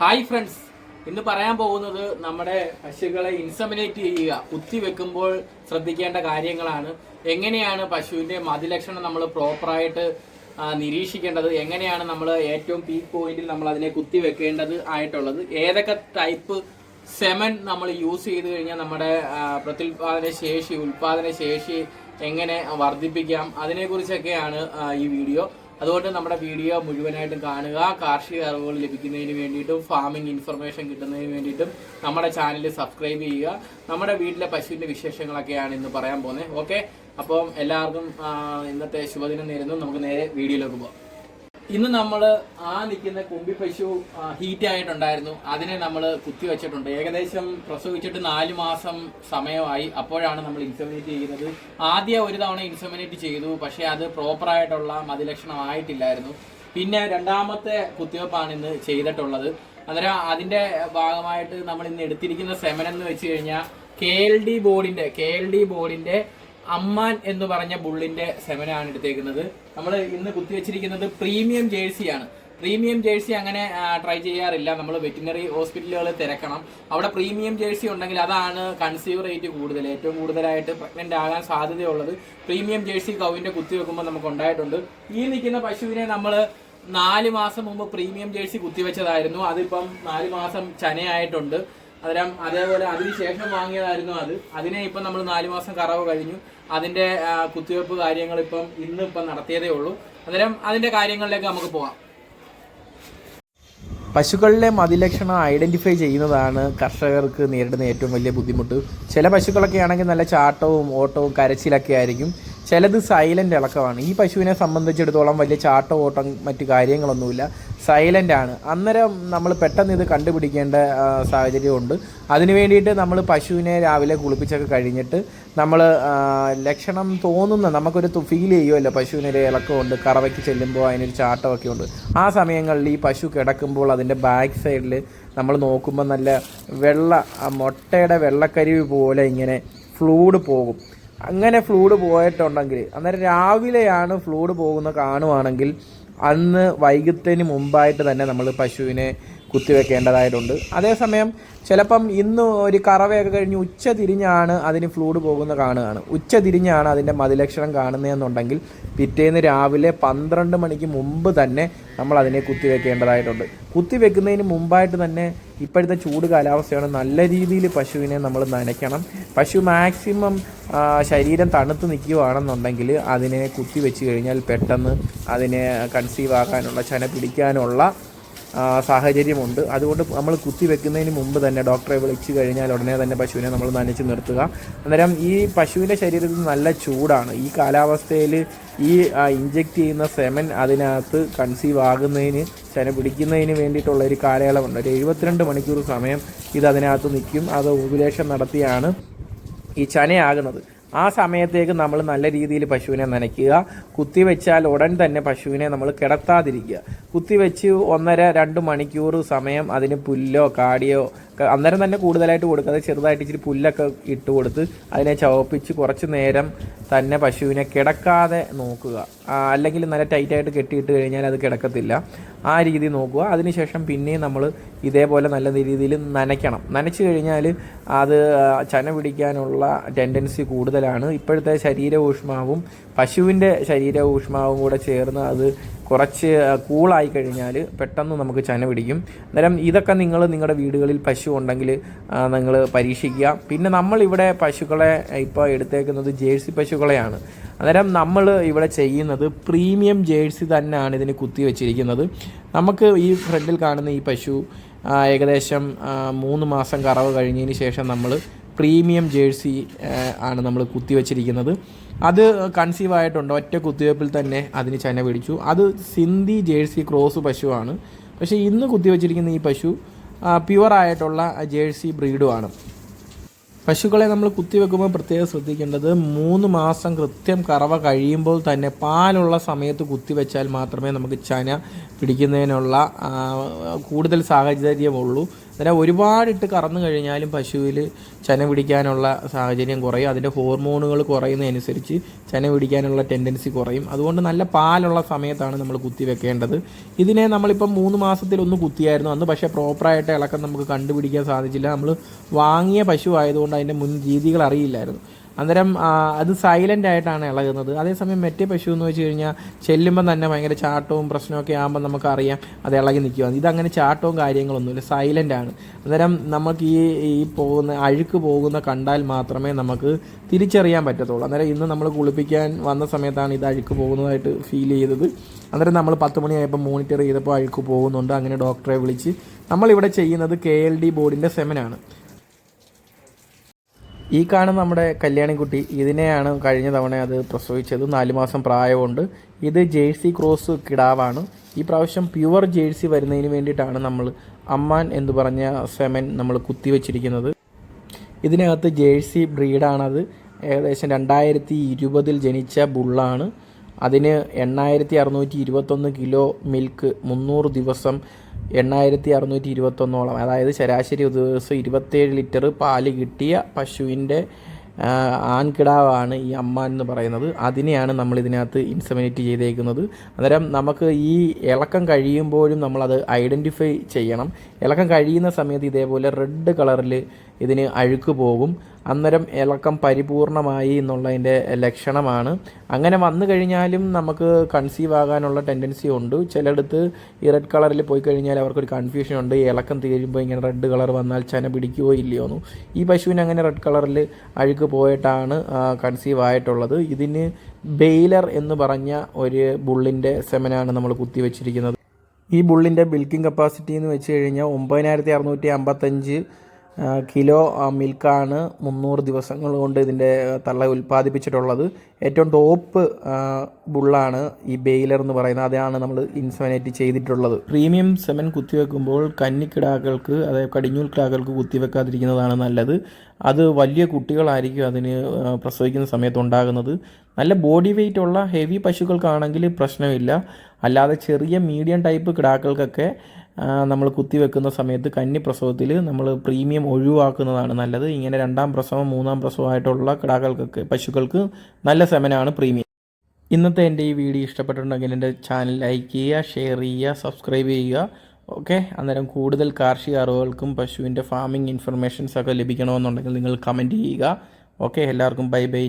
Hi friends. ഇന്ന് പറയാൻ പോകുന്നത് നമ്മുടെ പശുക്കളെ ഇൻസമിനേറ്റ് ചെയ്യുക. കുത്തി വെക്കുമ്പോൾ ശ്രദ്ധിക്കേണ്ട കാര്യങ്ങളാണ്. എങ്ങനെയാണ് പശുവിന്റെ മതിലക്ഷണം നമ്മൾ പ്രോപ്പറായിട്ട് നിരീക്ഷിക്കേണ്ടത്? എങ്ങനെയാണ് നമ്മൾ ഏറ്റവും പീക്ക് പോയിന്റിൽ നമ്മൾ അതിനെ കുത്തി വെക്കേണ്ടത് ആയിട്ടുള്ളത്? ഏതൊക്കെ ടൈപ്പ് സെമൻ നമ്മൾ യൂസ് ചെയ്ത് കഴിഞ്ഞാൽ നമ്മുടെ പ്രത്യുൽപാദന ശേഷി ഉൽപാദന ശേഷി എങ്ങനെ വർദ്ധിപ്പിക്കാം? അതിനെക്കുറിച്ചൊക്കെയാണ് ഈ വീഡിയോ അതുകൊണ്ട് നമ്മുടെ വീഡിയോ മുഴുവനായിട്ടും കാണുക. കാർഷിക അറിവുകൾ ലഭിക്കുന്നതിന് വേണ്ടിയിട്ടും ഫാമിംഗ് ഇൻഫർമേഷൻ കിട്ടുന്നതിന് വേണ്ടിയിട്ടും നമ്മുടെ ചാനൽ സബ്സ്ക്രൈബ് ചെയ്യുക. നമ്മുടെ വീട്ടിലെ പശുവിന്റെ വിശേഷങ്ങളൊക്കെയാണ് ഇന്ന് പറയാൻ പോകുന്നത്. ഓക്കെ അപ്പം എല്ലാവർക്കും ഇന്നത്തെ ശുഭദിനം നേരുന്നു. നമുക്ക് നേരെ വീഡിയോയിലേക്ക് പോകാം. ഇന്ന് നമ്മൾ ആ നിൽക്കുന്ന കൊമ്പി പശു ഹീറ്റ് ആയിട്ടുണ്ടായിരുന്നു. അതിനെ നമ്മൾ കുത്തിവെച്ചിട്ടുണ്ട് ഏകദേശം പ്രസവിച്ചിട്ട് നാല് മാസം സമയമായി. അപ്പോഴാണ് നമ്മൾ ഇൻസമിനേറ്റ് ചെയ്യുന്നത്. ആദ്യം ഒരു തവണ ഇൻസമിനേറ്റ് ചെയ്തു. പക്ഷേ അത് പ്രോപ്പറായിട്ടുള്ള മതിലക്ഷണം ആയിട്ടില്ലായിരുന്നു. പിന്നെ രണ്ടാമത്തെ കുത്തിവെപ്പാണ് ഇന്ന് ചെയ്തിട്ടുള്ളത്. അന്നേരം അതിന്റെ ഭാഗമായിട്ട് നമ്മൾ ഇന്ന് എടുത്തിരിക്കുന്ന സെമൻ എന്ന് വെച്ച് കഴിഞ്ഞാൽ കെ എൽ ഡി ബോർഡിന്റെ കെ എൽ ഡി ബോർഡിന്റെ അമ്മാൻ എന്ന് പറഞ്ഞ ബുള്ളിന്റെ സെമനാണ് എടുത്തേക്കുന്നത്. നമ്മൾ ഇന്ന് കുത്തിവെച്ചിരിക്കുന്നത് പ്രീമിയം ജേഴ്സിയാണ്. പ്രീമിയം ജേഴ്സി അങ്ങനെ ട്രൈ ചെയ്യാറില്ല. നമ്മൾ വെറ്റിനറി ഹോസ്പിറ്റലുകൾ തിരക്കണം. അവിടെ പ്രീമിയം ജേഴ്സി ഉണ്ടെങ്കിൽ അതാണ് കൺസീവ് റേറ്റ് കൂടുതൽ. ഏറ്റവും കൂടുതലായിട്ട് പ്രഗ്നന്റ് ആകാൻ സാധ്യതയുള്ളത് പ്രീമിയം ജേഴ്സി കവിന്റെ കുത്തിവെക്കുമ്പോൾ നമുക്ക് ഉണ്ടായിട്ടുണ്ട്. ഈ നിൽക്കുന്ന പശുവിനെ നമ്മൾ നാല് മാസം മുമ്പ് പ്രീമിയം ജേഴ്സി കുത്തിവെച്ചതായിരുന്നു. അതിപ്പം നാല് മാസം ചനയായിട്ടുണ്ട്. അന്നേരം അതേപോലെ അതിനുശേഷം വാങ്ങിയതായിരുന്നു അത്. അതിനെ ഇപ്പം നമ്മൾ നാല് മാസം കറവ് കഴിഞ്ഞു. അതിന്റെ കുത്തിവയ്പ്പ് കാര്യങ്ങൾ ഇപ്പം ഇന്ന് ഇപ്പം നടത്തിയതേ ഉള്ളൂ. അന്നേരം അതിന്റെ കാര്യങ്ങളിലേക്ക് നമുക്ക് പോകാം പശുക്കളിലെ മതിലക്ഷണം ഐഡന്റിഫൈ ചെയ്യുന്നതാണ് കർഷകർക്ക് നേരിടുന്ന ഏറ്റവും വലിയ ബുദ്ധിമുട്ട്. ചില പശുക്കളൊക്കെ ആണെങ്കിൽ നല്ല ചാട്ടവും ഓട്ടവും കരച്ചിലൊക്കെ ആയിരിക്കും. ചിലത് സൈലന്റ് ഇളക്കമാണ്. ഈ പശുവിനെ സംബന്ധിച്ചിടത്തോളം വലിയ ചാട്ടവോട്ടം മറ്റു കാര്യങ്ങളൊന്നുമില്ല. സൈലന്റ് ആണ്. അന്നേരം നമ്മൾ പെട്ടെന്ന് ഇത് കണ്ടുപിടിക്കേണ്ട സാഹചര്യമുണ്ട്. അതിന് വേണ്ടിയിട്ട് നമ്മൾ പശുവിനെ രാവിലെ കുളിപ്പിച്ചൊക്കെ കഴിഞ്ഞിട്ട് നമ്മൾ ലക്ഷണം തോന്നുന്ന നമുക്കൊരു ഫീൽ ചെയ്യുമല്ലോ പശുവിനൊരു ഇളക്കമുണ്ട്. കറവയ്ക്ക് ചെല്ലുമ്പോൾ അതിനൊരു ചാട്ടമൊക്കെ ഉണ്ട്. ആ സമയങ്ങളിൽ ഈ പശു കിടക്കുമ്പോൾ അതിന്റെ ബാക്ക് സൈഡിൽ നമ്മൾ നോക്കുമ്പോൾ നല്ല വെള്ള മുട്ടയുടെ വെള്ളക്കരിവ് പോലെ ഇങ്ങനെ ഫ്ലൂഡ് പോകും. അങ്ങനെ ഫ്ലൂഡ് പോയിട്ടുണ്ടെങ്കിൽ അന്നേരം രാവിലെയാണ് ഫ്ലൂഡ് പോകുന്ന കാണുവാണെങ്കിൽ അന്ന് വൈകിട്ടതിന് മുമ്പായിട്ട് തന്നെ നമ്മൾ പശുവിനെ കുത്തിവെക്കേണ്ടതായിട്ടുണ്ട്. അതേസമയം ചിലപ്പം ഇന്ന് ഒരു കറവയൊക്കെ കഴിഞ്ഞ് ഉച്ച തിരിഞ്ഞാണ് അതിന് ഫ്ലൂഡ് പോകുന്ന കാണുകയാണ്. ഉച്ച തിരിഞ്ഞാണ് അതിന്റെ മതിലക്ഷണം കാണുന്നതെന്നുണ്ടെങ്കിൽ പിറ്റേന്ന് രാവിലെ പന്ത്രണ്ട് മണിക്ക് മുമ്പ് തന്നെ നമ്മൾ അതിനെ കുത്തിവെക്കേണ്ടതായിട്ടുണ്ട്. കുത്തിവെക്കുന്നതിന് മുമ്പായിട്ട് തന്നെ ഇപ്പോഴത്തെ ചൂട് കാലാവസ്ഥയാണ് നല്ല രീതിയിൽ പശുവിനെ നമ്മൾ നനയ്ക്കണം. പശു മാക്സിമം ശരീരം തണുത്ത് നിൽക്കുകയാണെന്നുണ്ടെങ്കിൽ അതിനെ കുത്തി വെച്ച് കഴിഞ്ഞാൽ പെട്ടെന്ന് അതിനെ കൺസീവ് ആകാനുള്ള ചന പിടിക്കാനുള്ള സാഹചര്യമുണ്ട്. അതുകൊണ്ട് നമ്മൾ കുത്തി വെക്കുന്നതിന് മുമ്പ് തന്നെ ഡോക്ടറെ വിളിച്ചു കഴിഞ്ഞാൽ ഉടനെ തന്നെ പശുവിനെ നമ്മൾ നനച്ച് നിർത്തുക. അന്നേരം ഈ പശുവിന്റെ ശരീരത്തിൽ നല്ല ചൂടാണ്. ഈ കാലാവസ്ഥയിൽ ഈ ഇഞ്ചെക്റ്റ് ചെയ്യുന്ന സെമൻ അതിനകത്ത് കൺസീവ് ആകുന്നതിന് ചന പിടിക്കുന്നതിന് വേണ്ടിയിട്ടുള്ള ഒരു കാലയളവുണ്ട്. ഒരു എഴുപത്തിരണ്ട് മണിക്കൂർ സമയം ഇത് അതിനകത്ത് നിൽക്കും. അത് ഓവുലേഷൻ നടത്തിയാണ് ഈ ചനയാകുന്നത് ആ സമയത്തേക്ക് നമ്മൾ നല്ല രീതിയിൽ പശുവിനെ നനയ്ക്കുക. കുത്തിവെച്ചാൽ ഉടൻ തന്നെ പശുവിനെ നമ്മൾ കിടത്താതിരിക്കുക. കുത്തിവെച്ച് ഒന്നര രണ്ട് മണിക്കൂർ സമയം അതിന് പുല്ലോ കാടിയോ അന്നേരം തന്നെ കൂടുതലായിട്ട് കൊടുക്കാതെ ചെറുതായിട്ട് ഇച്ചിരി പുല്ലൊക്കെ ഇട്ട് കൊടുത്ത് അതിനെ ചവപ്പിച്ച് കുറച്ച് നേരം തന്നെ പശുവിനെ കിടക്കാതെ നോക്കുക. അല്ലെങ്കിൽ നല്ല ടൈറ്റായിട്ട് കെട്ടിയിട്ട് കഴിഞ്ഞാൽ അത് കിടക്കത്തില്ല. ആ രീതി നോക്കുക. അതിനുശേഷം പിന്നെയും നമ്മൾ ഇതേപോലെ നല്ല രീതിയിൽ നനയ്ക്കണം. നനച്ചു കഴിഞ്ഞാൽ അത് ചന പിടിക്കാനുള്ള ടെൻഡൻസി കൂടുതലാണ്. ഇപ്പോഴത്തെ ശരീര ഊഷ്മാവും പശുവിന്റെ ശരീര ഊഷ്മാവും കൂടെ ചേർന്ന് അത് കുറച്ച് കൂളായി കഴിഞ്ഞാൽ പെട്ടെന്ന് നമുക്ക് ചന പിടിക്കും. അന്നേരം ഇതൊക്കെ നിങ്ങൾ നിങ്ങളുടെ വീടുകളിൽ പശു ഉണ്ടെങ്കിൽ നിങ്ങൾ പരീക്ഷിക്കുക. പിന്നെ നമ്മളിവിടെ പശുക്കളെ ഇപ്പോൾ എടുത്തേക്കുന്നത് ജേഴ്സി പശുക്കളെയാണ് അന്നേരം നമ്മൾ ഇവിടെ ചെയ്യുന്നത് പ്രീമിയം ജേഴ്സി തന്നെയാണ് ഇതിന് കുത്തി വെച്ചിരിക്കുന്നത്. നമുക്ക് ഈ ഫ്രണ്ടിൽ കാണുന്ന ഈ പശു ഏകദേശം മൂന്ന് മാസം കറവ് കഴിഞ്ഞതിന് ശേഷം നമ്മൾ പ്രീമിയം ജേഴ്സി ആണ് നമ്മൾ കുത്തിവെച്ചിരിക്കുന്നത് അത് കൺസീവ് ആയിട്ടുണ്ട്? ഒറ്റ കുത്തിവെപ്പിൽ തന്നെ അതിന് ചന പിടിച്ചു. അത് സിന്ധി ജേഴ്സി ക്രോസ് പശുവാണ്. പക്ഷേ ഇന്ന് കുത്തിവെച്ചിരിക്കുന്ന ഈ പശു പ്യുവർ ആയിട്ടുള്ള ജേഴ്സി ബ്രീഡുമാണ്. പശുക്കളെ നമ്മൾ കുത്തിവെക്കുമ്പോൾ പ്രത്യേകം ശ്രദ്ധിക്കേണ്ടത് മൂന്ന് മാസം കൃത്യം കറവ കഴിയുമ്പോൾ തന്നെ പാലുള്ള സമയത്ത് കുത്തിവെച്ചാൽ മാത്രമേ നമുക്ക് ചന പിടിക്കുന്നതിനുള്ള കൂടുതൽ സാഹചര്യമുള്ളൂ. അന്നേരം ഒരുപാടിട്ട് കറന്നു കഴിഞ്ഞാലും പശുവിൽ ചന പിടിക്കാനുള്ള സാഹചര്യം കുറയും. അതിന്റെ ഹോർമോണുകൾ കുറയുന്നതനുസരിച്ച് ചന പിടിക്കാനുള്ള ടെൻഡൻസി കുറയും. അതുകൊണ്ട് നല്ല പാലുള്ള സമയത്താണ് നമ്മൾ കുത്തി വെക്കേണ്ടത്. ഇതിനെ നമ്മളിപ്പം മൂന്ന് മാസത്തിലൊന്ന് കുത്തിയായിരുന്നു അന്ന്. പക്ഷേ പ്രോപ്പറായിട്ട് ഇളക്കം നമുക്ക് കണ്ടുപിടിക്കാൻ സാധിച്ചില്ല. നമ്മൾ വാങ്ങിയ പശു ആയതുകൊണ്ട് അതിന്റെ മുൻ രീതികൾ അറിയില്ലായിരുന്നു. അന്നേരം അത് സൈലന്റ് ആയിട്ടാണ് ഇളകുന്നത്. അതേസമയം മറ്റേ പശു എന്ന് വെച്ച് കഴിഞ്ഞാൽ ചെല്ലുമ്പം തന്നെ ഭയങ്കര ചാട്ടവും പ്രശ്നമൊക്കെ ആകുമ്പോൾ നമുക്കറിയാം അത് ഇളകി നിൽക്കുക ഇതങ്ങനെ ചാട്ടവും കാര്യങ്ങളൊന്നുമില്ല സൈലന്റ് ആണ്. അന്നേരം നമുക്ക് ഈ ഈ പോകുന്ന അഴുക്ക് പോകുന്ന കണ്ടാൽ മാത്രമേ നമുക്ക് തിരിച്ചറിയാൻ പറ്റത്തുള്ളൂ. അന്നേരം ഇന്ന് നമ്മൾ കുളിപ്പിക്കാൻ വന്ന സമയത്താണ് ഇത് അഴുക്ക് പോകുന്നതായിട്ട് ഫീൽ ചെയ്തത്. അന്നേരം നമ്മൾ പത്ത് മണിയായപ്പോൾ മോണിറ്റർ ചെയ്തപ്പോൾ അഴുക്ക് പോകുന്നുണ്ട്. അങ്ങനെ ഡോക്ടറെ വിളിച്ച് നമ്മളിവിടെ ചെയ്യുന്നത് കെ എൽ ഡി ബോർഡിന്റെ സെമനാണ് ഈ കാണുന്ന നമ്മുടെ കല്യാണിക്കുട്ടി ഇതിനെയാണ് കഴിഞ്ഞ തവണ അത് പ്രസവിച്ചത്. നാല് മാസം പ്രായമുണ്ട്. ഇത് ജേഴ്സി ക്രോസ് കിടാവാണ്. ഈ പ്രാവശ്യം പ്യുവർ ജേഴ്സി വരുന്നതിന് വേണ്ടിയിട്ടാണ് നമ്മൾ അമ്മാൻ എന്ന് പറഞ്ഞ സെമൻ നമ്മൾ കുത്തിവെച്ചിരിക്കുന്നത് ഇതിനകത്ത് ജേഴ്സി ബ്രീഡാണത്. ഏകദേശം രണ്ടായിരത്തി ഇരുപതിൽ ജനിച്ച ബുള്ളാണ്. അതിന് എണ്ണായിരത്തി അറുന്നൂറ്റി ഇരുപത്തൊന്ന് കിലോ മിൽക്ക് മുന്നൂറ് ദിവസം എണ്ണായിരത്തി അറുന്നൂറ്റി ഇരുപത്തൊന്നോളം അതായത് ശരാശരി ഒരു ദിവസം ഇരുപത്തേഴ് ലിറ്റർ പാൽ കിട്ടിയ പശുവിന്റെ ആൺകിടാവാണ് ഈ അമ്മ എന്ന് പറയുന്നത്. അതിനെയാണ് നമ്മൾ ഇതിനകത്ത് ഇൻസമിനേറ്റ് ചെയ്തേക്കുന്നത്. അന്നേരം നമുക്ക് ഈ ഇളക്കം കഴിയുമ്പോഴും നമ്മളത് ഐഡന്റിഫൈ ചെയ്യണം. ഇളക്കം കഴിയുന്ന സമയത്ത് ഇതേപോലെ റെഡ് കളറിൽ ഇതിന് അഴുക്ക് പോകും. അന്നേരം ഇളക്കം പരിപൂർണമായി എന്നുള്ളതിന്റെ ലക്ഷണമാണ്. അങ്ങനെ വന്നു കഴിഞ്ഞാലും നമുക്ക് കൺസീവ് ആകാനുള്ള ടെൻഡൻസി ഉണ്ട്. ചിലയിടത്ത് ഈ റെഡ് കളറിൽ പോയി കഴിഞ്ഞാൽ അവർക്കൊരു കൺഫ്യൂഷൻ ഉണ്ട്. ഇളക്കം തീരുമ്പോൾ ഇങ്ങനെ റെഡ് കളർ വന്നാൽ ചന പിടിക്കുകയോ ഇല്ലയോ എന്ന്. ഈ പശുവിന് അങ്ങനെ റെഡ് കളറിൽ അഴുക്ക് പോയിട്ടാണ് കൺസീവ് ആയിട്ടുള്ളത്. ഇതിന് ബെയിലർ എന്ന് പറഞ്ഞ ഒരു ബുള്ളിന്റെ സെമനാണ് നമ്മൾ കുത്തിവെച്ചിരിക്കുന്നത് ഈ ബുള്ളിന്റെ ബിൽക്കിംഗ് കപ്പാസിറ്റി എന്ന് വെച്ച് കഴിഞ്ഞാൽ ഒമ്പതിനായിരത്തി അറുന്നൂറ്റി അമ്പത്തഞ്ച് കിലോ മിൽക്കാണ് മുന്നൂറ് ദിവസങ്ങൾ കൊണ്ട് ഇതിന്റെ തള്ള ഉൽപ്പാദിപ്പിച്ചിട്ടുള്ളത്. ഏറ്റവും ടോപ്പ് ബുള്ളാണ് ഈ ബെയിലർ എന്ന് പറയുന്നത്. അതാണ് നമ്മൾ ഇൻസമിനേറ്റ് ചെയ്തിട്ടുള്ളത്. പ്രീമിയം സെമൻ കുത്തിവെക്കുമ്പോൾ കന്നിക്കിടാക്കൾക്ക് അതായത് കടിഞ്ഞൂൽ കിടാക്കൾക്ക് കുത്തിവെക്കാതിരിക്കുന്നതാണ് നല്ലത്. അത് വലിയ കുട്ടികളായിരിക്കും അതിന് പ്രസവിക്കുന്ന സമയത്ത് ഉണ്ടാകുന്നത്. നല്ല ബോഡി വെയിറ്റ് ഉള്ള ഹെവി പശുക്കൾക്കാണെങ്കിൽ പ്രശ്നമില്ല. അല്ലാതെ ചെറിയ മീഡിയം ടൈപ്പ് കിടാക്കൾക്കൊക്കെ നമ്മൾ കുത്തിവെക്കുന്ന സമയത്ത് കന്നി പ്രസവത്തിൽ നമ്മൾ പ്രീമിയം ഒഴിവാക്കുന്നതാണ് നല്ലത്. ഇങ്ങനെ രണ്ടാം പ്രസവം മൂന്നാം പ്രസവമായിട്ടുള്ള കിടാക്കൾക്കൊക്കെ പശുക്കൾക്ക് നല്ല സെമനാണ് പ്രീമിയം. ഇന്നത്തെ എന്റെ ഈ വീഡിയോ ഇഷ്ടപ്പെട്ടിട്ടുണ്ടെങ്കിൽ എന്റെ ചാനൽ ലൈക്ക് ചെയ്യുക ഷെയർ ചെയ്യുക സബ്സ്ക്രൈബ് ചെയ്യുക. ഓക്കെ? അന്നേരം കൂടുതൽ കാർഷിക അറിവുകൾക്കും പശുവിന്റെ ഫാമിംഗ് ഇൻഫർമേഷൻസ് ഒക്കെ ലഭിക്കണമെന്നുണ്ടെങ്കിൽ നിങ്ങൾ കമന്റ് ചെയ്യുക. ഓക്കെ? എല്ലാവർക്കും ബൈ ബൈ.